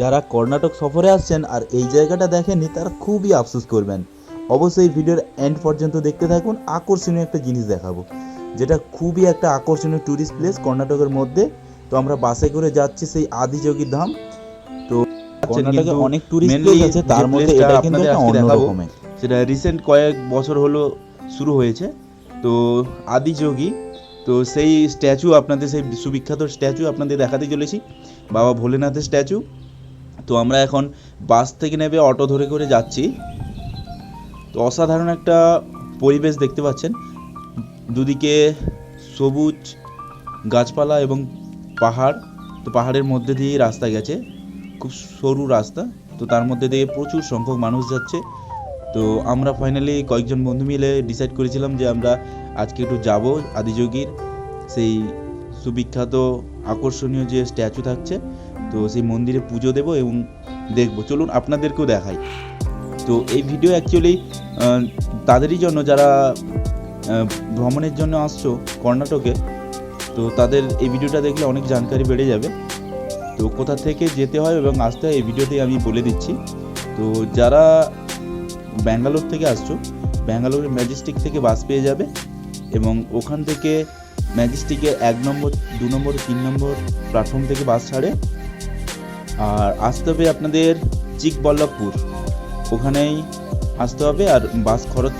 যারা কর্ণাটক সফরে আসছেন আর এই জায়গাটা দেখেননি তারা খুবই আফসোস করবেন। অবশ্যই ভিডিওর এন্ড পর্যন্ত দেখতে থাকুন। আকর্ষণীয় একটা জিনিস দেখাবো যেটা খুবই একটা আকর্ষণীয় ট্যুরিস্ট প্লেস কর্ণাটকের মধ্যে। তো আমরা বাসে করে যাচ্ছি সেই আদিযোগী ধাম। তো কর্ণাটকে অনেক ট্যুরিস্ট প্লেস আছে তার মধ্যে এটা কিন্তু আপনাদের একটা আজকে দেখাবো, রকমের সেটা রিসেন্ট কয়েক বছর হলো শুরু হয়েছে। তো আদিযোগী তো সেই স্ট্যাচু আপনাদের সেই সুবিখ্যাত স্ট্যাচু আপনাদের দেখাতে চলেছি। বাবা ভোলেনাথের স্ট্যাচু তো আমরা এখন বাস থেকে নেবে, অটো ধরে করে যাচ্ছি। তো অসাধারণ একটা পরিবেশ দেখতে পাচ্ছেন। দুদিকে সবুজ গাছপালা এবং পাহাড়। তো পাহাড়ের মধ্যে দিয়ে রাস্তা গেছে। খুব সরু রাস্তা। তো তার মধ্যে দিয়ে প্রচুর সংখ্যক মানুষ যাচ্ছে। তো আমরা ফাইনালি কয়েকজন বন্ধু মিলে ডিসাইড করেছিলাম যে আমরা আজকে একটু যাব আদিযোগীর। সেই সুবিখ্যাত আকর্ষণীয় যে স্ট্যাচু থাকছে তো সেই মন্দিরে পুজো দেব এবং দেখব। চলুন আপনাদেরকেও দেখাই। তো এই ভিডিও অ্যাকচুয়ালি তাদেরই জন্য যারা ভ্রমণের জন্য আসছো কর্ণাটকে, তো তাদের এই ভিডিওটা দেখলে অনেক জানকারি বেড়ে যাবে। তো কোথা থেকে যেতে হয় এবং আসতে হয় এই ভিডিওতে আমি বলে দিচ্ছি। তো যারা ব্যাঙ্গালোর থেকে আসছো ব্যাঙ্গালোরের ম্যাজেস্টিক থেকে বাস পেয়ে যাবে এবং ওখান থেকে ম্যাজেস্টিকে এক নম্বর, দু নম্বর, তিন নম্বর প্ল্যাটফর্ম থেকে বাস ছাড়ে আর আসতে হবে আপনাদের চিকবল্লভপুর। ওখানেই আসতে হবে আর বাস খরচ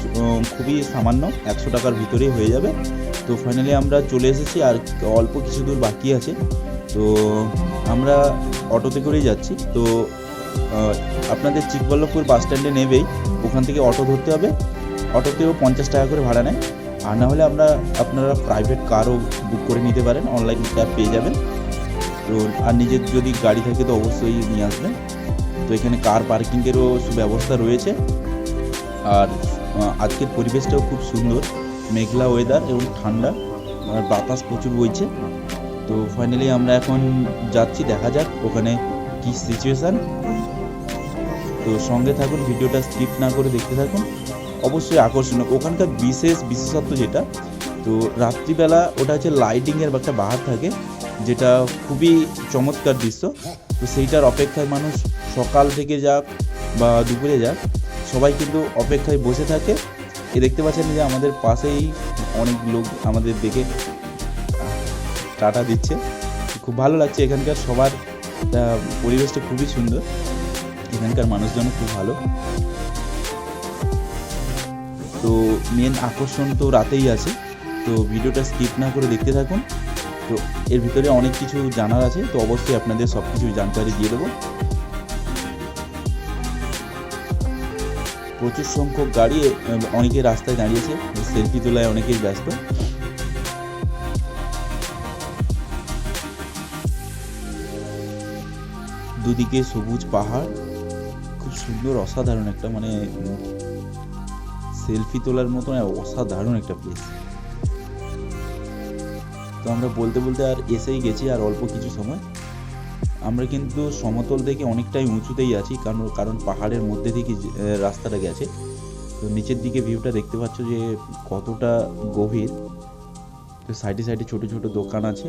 খুবই সামান্য, একশো টাকার ভিতরেই হয়ে যাবে। তো ফাইনালি আমরা চলে এসেছি আর অল্প কিছু দূর বাকি আছে। তো আমরা অটোতে করেই যাচ্ছি। তো আপনাদের চিকবল্লভপুর বাস স্ট্যান্ডে নেবেই। ওখান থেকে অটো ধরতে হবে। অটোতেও পঞ্চাশ টাকা করে ভাড়া নেয়। আর না হলে আমরা আপনারা প্রাইভেট কারও বুক করে নিতে পারেন। অনলাইন ক্যাব পেয়ে যাবেন। তো আর নিজের যদি গাড়ি থাকে তো অবশ্যই নিয়ে আসবেন। তো এখানে কার পার্কিংয়েরও সুব্যবস্থা রয়েছে। আর আজকের পরিবেশটাও খুব সুন্দর। মেঘলা ওয়েদার এবং ঠান্ডা, আর বাতাস প্রচুর বইছে। তো ফাইনালি আমরা এখন যাচ্ছি, দেখা যাক ওখানে কি সিচুয়েশান তো সঙ্গে থাকুন, ভিডিওটা স্কিপ না করে দেখতে থাকুন। অবশ্যই আকর্ষণীয়। ওখানকার বিশেষ, বিশেষত্ব যেটা, তো রাত্রিবেলা ওটা হচ্ছে লাইটিংয়ের একটা বাহার থাকে। যেটা খুবই চমৎকার দৃশ্য। তো সেইটার অপেক্ষায় মানুষ সকাল থেকে যাক বা দুপুরে যাক, সবাই কিন্তু অপেক্ষায় বসে থাকে। এ দেখতে পাচ্ছেন যে আমাদের পাশেই অনেক লোক আমাদের দেখে টাটা দিচ্ছে। খুব ভালো লাগছে এখানকার সবার পরিবেশটা খুবই সুন্দর। এখানকার মানুষজন খুব ভালো। তো মেন আকর্ষণ তো রাতেই আছে। তো ভিডিওটা স্কিপ না করে দেখতে থাকুন। তো এর ভিতরে অনেক কিছু জানার আছে, তো অবশ্যই আপনাদের সব কিছু জানকারি দিয়ে দেবো। প্রচুর সংখ্যক গাড়ি অনেকে রাস্তায় দাঁড়িয়েছে, সেলফি তোলায় অনেকেই ব্যস্ত। দুদিকে সবুজ পাহাড়, খুব সুন্দর, অসাধারণ একটা মানে সেলফি তোলার মতন, অসাধারণ একটা প্লেস তো আমরা বলতে বলতে আর এসেই গেছি আর অল্প কিছু সময়। আমরা কিন্তু সমতল থেকে অনেকটাই উঁচুতেই আছি, কারণ কারণ পাহাড়ের মধ্যে থেকে রাস্তাটা গেছে। তো নিচের দিকে ভিউটা দেখতে পাচ্ছ যে কতটা গভীর। তো সাইডে সাইডে ছোট ছোট দোকান আছে।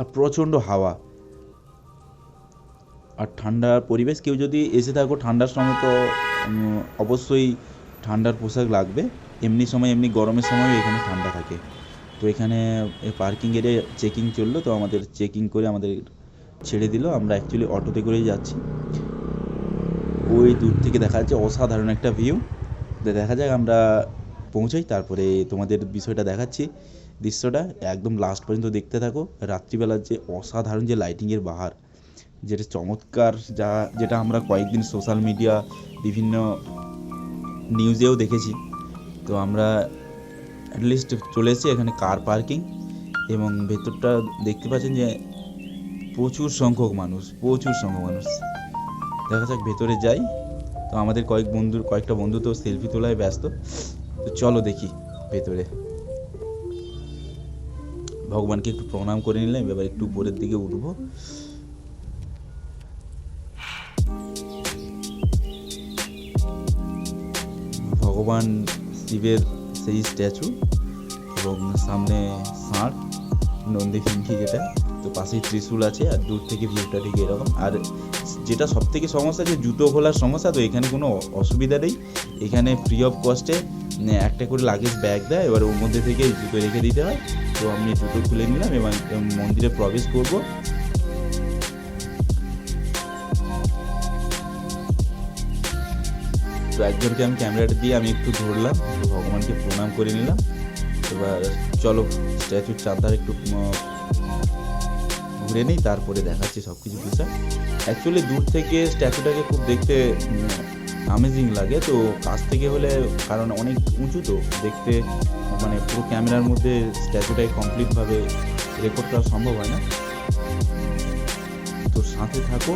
আর প্রচণ্ড হাওয়া। আর ঠান্ডার পরিবেশ, কেউ যদি এসে থাকো ঠান্ডার সময় তো অবশ্যই ঠান্ডার পোশাক লাগবে। এমনি সময়, এমনি গরমের সময়ও এখানে ঠান্ডা থাকে। তো এখানে পার্কিং এরিয়া চেকিং চলল, তো আমাদের চেকিং করে আমাদের ছেড়ে দিল। আমরা অ্যাকচুয়ালি অটোতে করেই যাচ্ছি। ওই দূর থেকে দেখা যাচ্ছে অসাধারণ একটা ভিউ দেখা যাক আমরা পৌঁছাই, তারপরে তোমাদের বিষয়টা দেখাচ্ছি দৃশ্যটা। একদম লাস্ট পর্যন্ত দেখতে থাকো। রাত্রিবেলার যে অসাধারণ যে লাইটিংয়ের বাহার, যেটা চমৎকার, যা, যেটা আমরা কয়েকদিন সোশ্যাল মিডিয়া বিভিন্ন নিউজেও দেখেছি। তো আমরা অ্যাটলিস্ট চলে এসেছি এখানে কার পার্কিং এবং ভেতরটা দেখতে পাচ্ছেন যে প্রচুর সংখ্যক মানুষ, প্রচুর সংখ্যক মানুষ। দেখা যাক ভেতরে যাই। তো আমাদের কয়েক বন্ধুর কয়েকটা বন্ধু তো সেলফি তোলায় ব্যস্ত। তো চলো দেখি ভেতরে। ভগবানকে একটু প্রণাম করে নিলাম, এবার একটু উপরের দিকে উঠবো। ভগবান শিবের সেই স্ট্যাচু এবং সামনে ষাঁড়, নন্দী ফিঙ্কি যেটা তো পাশেই ত্রিশূল আছে আর দূর থেকে ভিউটা ঠিক এরকম। আর যেটা সব থেকে সমস্যা যে জুতো খোলার সমস্যা, তো এখানে কোনো অসুবিধা নেই। এখানে ফ্রি অফ কস্টে একটা করে লাগেজ ব্যাগ দেয়। এবার ওর মধ্যে থেকে জুতো রেখে দিতে হয়। তো আমি জুতো খুলে নিলাম এবং মন্দিরে প্রবেশ করব। তো একজনকে আমি ক্যামেরাটা দিয়ে আমি একটু ধরলাম তো ভগবানকে প্রণাম করে নিলাম। এবার চলো স্ট্যাচুর চারধার একটু ঘুরে নিই, তারপরে দেখাচ্ছি সব কিছু বিষয়। অ্যাকচুয়ালি দূর থেকে স্ট্যাচুটাকে খুব দেখতে আমেজিং লাগে। তো কাছ থেকে হলে, কারণ অনেক উঁচু তো, দেখতে মানে পুরো ক্যামেরার মধ্যে স্ট্যাচুটাই কমপ্লিটভাবে রেকর্ড করা সম্ভব হয় না। তো সাথে থাকো।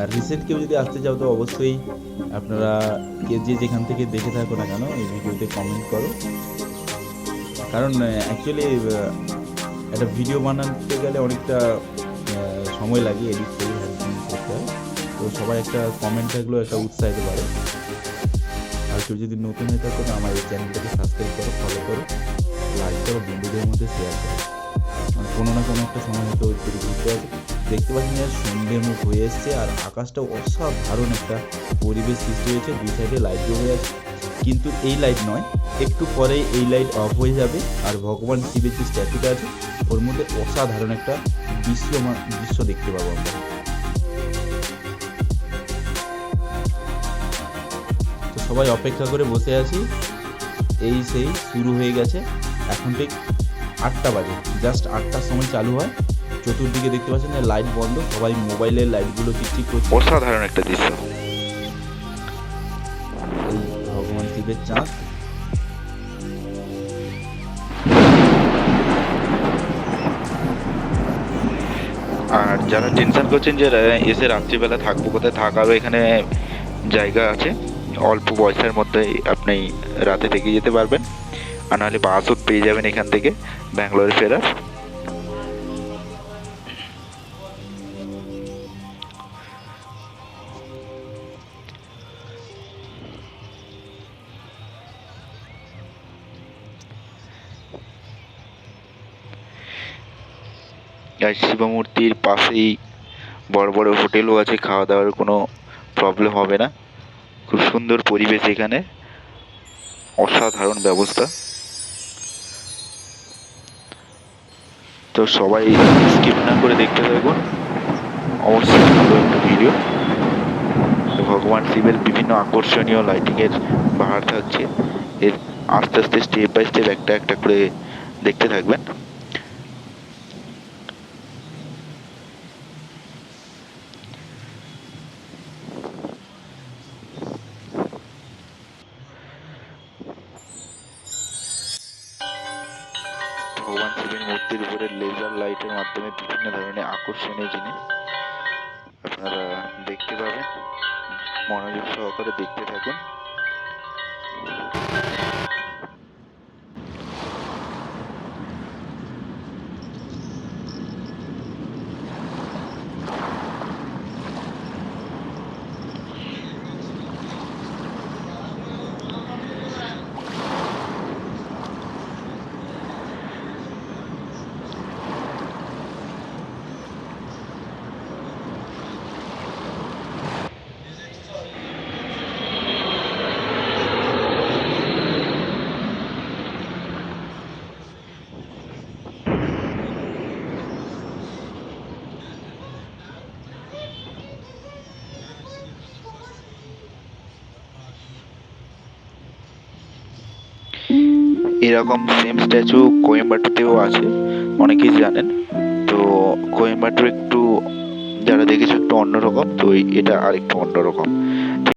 আর রিসেন্ট কেউ যদি আসতে চাও তো অবশ্যই আপনারা কে যে যেখান থেকে দেখে থাকো না কেন, এই ভিডিওতে কমেন্ট করো। কারণ অ্যাকচুয়ালি একটা ভিডিও বানাতে গেলে অনেকটা সময় লাগে এডিট করে করতে। হয় তো সবাই একটা কমেন্ট থাকলেও একটা উৎসাহিত পারে আর কেউ যদি নতুন হয়ে থাকো তো আমার এই চ্যানেলটাকে সাবস্ক্রাইব করো ফলো করো লাইক করো, বন্ধুদের মধ্যে শেয়ার করো। মানে কোনো না কোনো একটা সময় হয়তো ঘুরতে আসে দেখতে পাচ্ছেন যে সন্ধে মুখ হয়ে এসছে আর আকাশটা অসাধারণ একটা পরিবেশ সৃষ্টি হয়েছে। দুই সাইডে লাইট জ্বলে আছে। কিন্তু এই লাইট নয়, একটু পরেই এই লাইট অফ হয়ে যাবে আর ভগবান শিবের যে স্ট্যাচুটা আছে, ওর মধ্যে অসাধারণ একটা দৃশ্য দৃশ্য দেখতে পাবো আমরা। তো সবাই অপেক্ষা করে বসে আছি। এই সেই শুরু হয়ে গেছে। এখন ঠিক আটটা বাজে। জাস্ট আটটার সময় চালু হয়। চতুর্দিকে দেখতে পাচ্ছেন লাইট বন্ধ সবাই মোবাইলের লাইটগুলো ঠিক করছে। অসাধারণ একটা দৃশ্য। এই ভগবান শিবের চাঁদ। আর যারা টেনশন করছেন যে এসে রাত্রিবেলা থাকব কোথায় থাকারও এখানে জায়গা আছে? অল্প পয়সার মধ্যে আপনি রাতে থেকে যেতে পারবেন। আর নাহলে বাসও পেয়ে যাবেন এখান থেকে ব্যাঙ্গালোরে ফেরার। আর শিবমূর্তির পাশেই বড় বড় হোটেলও আছে খাওয়া দাওয়ার কোনো প্রবলেম হবে না। খুব সুন্দর পরিবেশ এখানে। অসাধারণ ব্যবস্থা। তো সবাই স্কিপ না করে দেখতে থাকুন। অবশ্যই ভালো একটা ভিডিও ভগবান শিবের বিভিন্ন আকর্ষণীয় লাইটিংয়ের বাহার থাকছে। এর আস্তে আস্তে স্টেপ বাই স্টেপ একটা একটা করে দেখতে থাকবেন। ভগবান শিবের মূর্তির উপরে লেজার লাইটের মাধ্যমে বিভিন্ন ধরনের আকর্ষণীয় জিনিস আপনারা দেখতে পাবেন। মনোযোগ সহকারে দেখতে থাকুন। এরকম সেম স্ট্যাচু কোয়েম্বাটুতেও আছে, অনেকেই জানেন। তো কোয়েম্বাটুর একটু, যারা দেখেছ একটু অন্যরকম, তো এটা আরেকটু অন্যরকম।